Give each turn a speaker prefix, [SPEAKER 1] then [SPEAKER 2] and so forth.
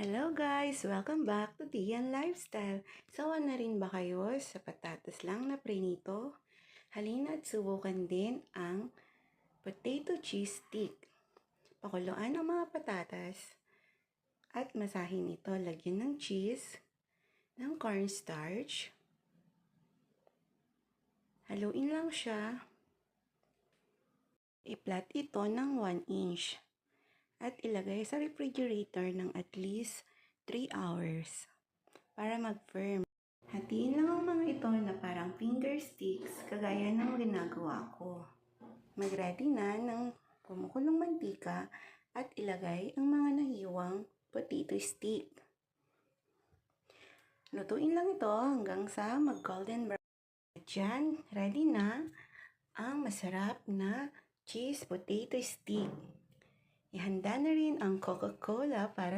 [SPEAKER 1] Hello guys! Welcome back to Dian Lifestyle. Sawa na rin ba kayo sa patatas lang na prinito? Halina at subukan din ang potato cheese stick. Pakuluan ang mga patatas at masahin ito. Lagyan ng cheese, ng cornstarch. Haluin lang siya. I-flat ito ng 1 inch at ilagay sa refrigerator ng at least 3 hours para mag-firm. Hatiin lang ang mga ito na parang finger sticks kagaya ng ginagawa ko. Mag-ready na ng kumukulong mantika at ilagay ang mga nahiwang potato stick. Lutuin lang ito hanggang sa mag-golden brown. At yan, ready na ang masarap na cheese potato stick. Ihanda na rin ang Coca-Cola para